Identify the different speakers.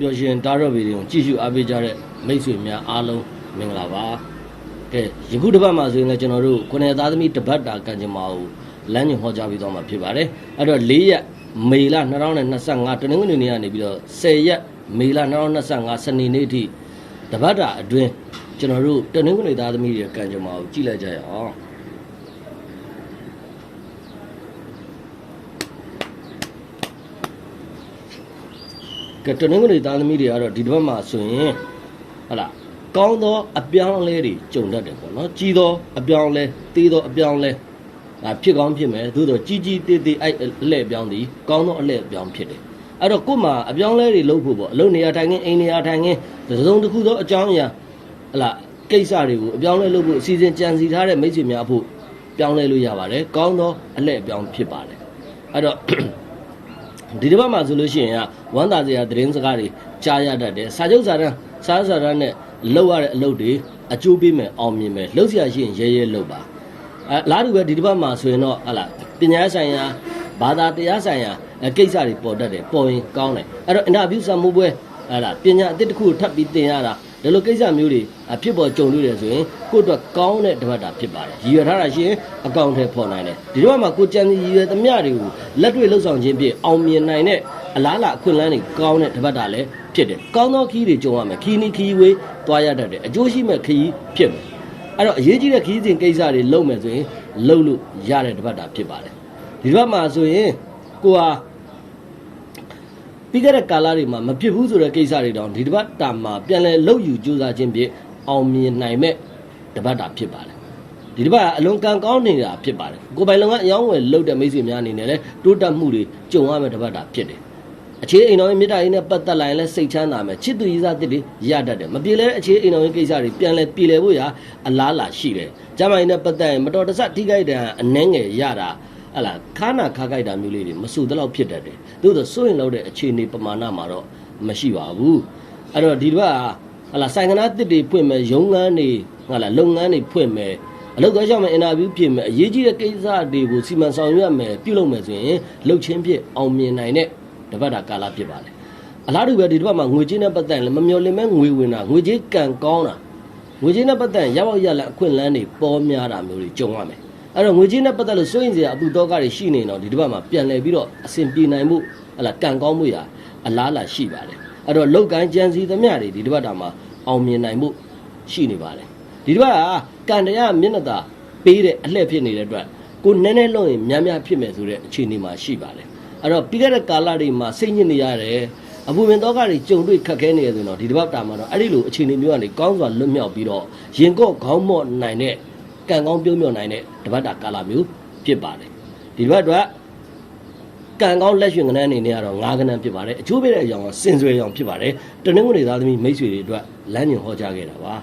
Speaker 1: ပျော်ရွှင်တားတော့ဗီဒီယိုကြည့်ရှုအားပေးကြတဲ့မိတ်ဆွေများအားလုံးမင်္ဂလာပါကဲယခုတစ်ပတ်မှာဆိုရင်လည်းကျွန်တော်တို့ခုနှစ်သားသမီးတစ်ပတ်တာကံကြမ္မာကိုလမ်းညွှန်ဟောကြားပြီးတော့မှာဖြစ်ပါတယ်အဲ့တော့၄ရက်မေလ2025တနင်္ဂနွေနေ့ကနေပြီးတော့10ရက်မေလ2025စနေနေ့ထိတစ်ပတ်တာအတွင်းကျွန်တော်တို့တနင်္ဂနွေသားသမီးတွေကံကြမ္မာကိုကြည့်လိုက်ကြရအောင် ကဲတနင်္ဂနွေသားသမီးတွေကတော့ဒီတစ်ပတ်မှာဆိုရင်ဟလာကောင်းသောအပြောင်းအလဲတွေကြုံတတ်တယ်ပေါ့နော်ကြီးသောအပြောင်းအလဲသေးသောအပြောင်းအလဲဒါဖြစ်ကောင်းဖြစ်မယ်သို့တော့ကြီးကြီးသေးသေးအဲ့အလှည့်အပြောင်းသည်ကောင်းသောအလှည့်အပြောင်းဖြစ်တယ်အဲ့တော့ကို့မှာအပြောင်းအလဲတွေလုပ်ဖို့ပေါ့အလုပ်နေရာထိုင်ခင်းအိမ်နေရာထိုင်ခင်းတစ်စုံတစ်ခုသောအကြောင်းအရာဟလာကိစ္စတွေကိုအပြောင်းအလဲလုပ်ဖို့အစီအစဉ်ကြံစီထားတဲ့မိတ်ဆွေများအဖို့ပြောင်းလဲလို့ရပါတယ်ကောင်းသောအလှည့်အပြောင်းဖြစ်ပါတယ်အဲ့တော့ ဒီတစ်ပတ်မှာဆိုလို့ရှိရင်ကဝမ်းသာစရာသတင်းစကားတွေကြားရတတ်တယ်စာချုပ်စာတမ်းစာစာတမ်းနဲ့လောက်ရတဲ့အလုပ်တွေအကျိုးပေးမယ်အောင်မြင်မယ်လှုပ်ရှားရှိရင်ရဲရဲလှုပ်ပါအဲလားတူပဲဒီတစ်ပတ်မှာဆိုရင်တော့ဟလာပညာဆိုင်ရာဘာသာတရားဆိုင်ရာအဲကိစ္စတွေပေါ်တတ်တယ်ပေါ်ရင်ကောင်းတယ်အဲ့တော့အင်တာဗျူးဆံမှုပွဲဟလာပညာအသစ်တစ်ခုကိုထပ်ပြီးသင်ရတာ ဒီလိုကိစ္စမျိုးတွေအဖြစ်ပေါ်ကြုံလို့ရဆိုရင်ကိုယ့်အတွက်ကောင်းတဲ့တစ်ပတ်တာဖြစ်ပါတယ်ရည်ရွယ်ထားတာရှိရင်အကောင့်ထဲပေါ်နိုင်တယ်ဒီတော့မှကိုကြံစီရည်ရွယ်သမျှတွေကိုလက်တွေ့လှုပ်ဆောင်ခြင်းဖြင့်အောင်မြင်နိုင်တဲ့အလားအလာအခွင့်အလမ်းတွေကောင်းတဲ့တစ်ပတ်တာလည်းဖြစ်တယ်ကောင်းသောခီးတွေကြုံရမယ်ခီးနီးခီးဝေးသွားရတတ်တယ်အကျိုးရှိမဲ့ခီးဖြစ်မယ်အဲ့တော့အရေးကြီးတဲ့ခီးစဉ်ကိစ္စတွေလုပ်မယ်ဆိုရင်လုပ်လို့ရတဲ့တစ်ပတ်တာဖြစ်ပါတယ်ဒီတစ်ပတ်မှာဆိုရင်ကိုဟာ ပြီးခဲ့တဲ့ကာလတွေမှာမဖြစ်ဘူးဆိုတဲ့ကိစ္စတွေတောင်ဒီတစ်ပတ်တာမှာပြန်လဲလှုပ်ယူကြိုးစားခြင်းဖြင့်အောင်မြင်နိုင်မဲ့တစ်ပတ်တာဖြစ်ပါတယ်ဒီတစ်ပတ်ကအလွန်ကံကောင်းနေတာဖြစ်ပါတယ်ကိုယ်ပိုင်လုပ်ငန်းအယောင်းဝယ်လုပ်တဲ့မိတ်ဆွေများအနေနဲ့လည်းတိုးတက်မှုတွေကြုံရမယ့်တစ်ပတ်တာဖြစ်တယ်အခြေအိမ်တော်ရဲ့မြေတားရေးနဲ့ပတ်သက်လာရင်လည်းစိတ်ချမ်းသာမယ်ချစ်သူရေးစားတစ်တွေရတတ်တယ်မပြေလဲတဲ့အခြေအိမ်တော်ရဲ့ကိစ္စတွေပြန်လဲပြေလဲဖို့ရာအလားလာရှိတယ်ကျမကြီးနဲ့ပတ်သက်ရင်မတော်တဆထိခိုက်တဲ့အနှဲငယ်ရတာ ဟလာခါနာခါကြိုက်တာမျိုးလေးတွေမဆူတလောက်ဖြစ်တတ်တယ်သို့သောစိုးရင်လောက်တဲ့အခြေအနေပမာဏမှာတော့မရှိပါဘူးအဲ့တော့ဒီတစ်ပတ်ကဟလာဆိုင်ကနာတစ်တွေဖွင့်မယ်ရုံးငန်းတွေဟလာလုပ်ငန်းတွေဖွင့်မယ်အလုပ်သွားရောက်မယ်အင်တာဗျူးဖြစ်မယ်အရေးကြီးတဲ့ကိစ္စတွေကိုစီမံဆောင်ရွက်မယ်ပြုလုပ်မယ်ဆိုရင်လှုပ်ချင်းဖြစ်အောင်မြင်နိုင်တဲ့တပတ်တာကာလဖြစ်ပါလေအလားတူပဲဒီတစ်ပတ်မှာငွေကြေးနဲ့ပတ်သက်ရင်လည်းမမျော်လင့်မဲ့ငွေဝင်တာငွေကြေးကံကောင်းတာငွေကြေးနဲ့ပတ်သက်ရင်ရောက်ရောက်ရလအခွင့်အလမ်းတွေပေါ်များတာမျိုးတွေကြုံရမယ် အဲ့တော့ငွေကြေးနဲ့ပတ်သက်လို့စိုးရင်စရာအပူတော့ကတွေရှိနေတော့ဒီတစ်ပတ်မှာပြန်လည်ပြီးတော့အဆင်ပြေနိုင်မှုဟလာကံကောင်းမှုရာအလားအလာရှိပါတယ်အဲ့တော့လောက်ကန်ကြံစီသမျှတွေဒီတစ်ပတ်တာမှာအောင်မြင်နိုင်မှုရှိနေပါတယ်ဒီတစ်ပတ်ကကံတရားမျက်နှာသာပေးတဲ့အလှည့်ဖြစ်နေတဲ့အတွက်ကိုနည်းနည်းလုံးရင်များများဖြစ်မယ်ဆိုတဲ့အခြေအနေမှာရှိပါတယ်အဲ့တော့ပြီးခဲ့တဲ့ကာလတွေမှာစိတ်ညစ်နေရတယ်အပူပင်တော့ကတွေကြုံတွေ့ခက်ခဲနေရဆိုတော့ဒီတစ်ပတ်တာမှာတော့အဲ့ဒီလိုအခြေအနေမျိုးကနေကောင်းစွာလွတ်မြောက်ပြီးတော့ရင်ကော့ခေါင်းမော့နိုင်တဲ့ ကံကောင်းပြုံးမြော့နိုင်တဲ့တပတ်တာကာလမျိုးဖြစ်ပါတယ်ဒီတစ်ပတ်တော့ကံကောင်းလက်ရွှင်ကနန်းအနေနဲ့ကတော့ငါးကနန်းဖြစ်ပါတယ်အချိုးပေးတဲ့အကြောင်းကစင်စွယ်ရောင်ဖြစ်ပါတယ်တနင်္ဂနွေသားသမီးမိတ်ဆွေတွေအတွက်လမ်းညွှန်ဟောကြားခဲ့တာပါ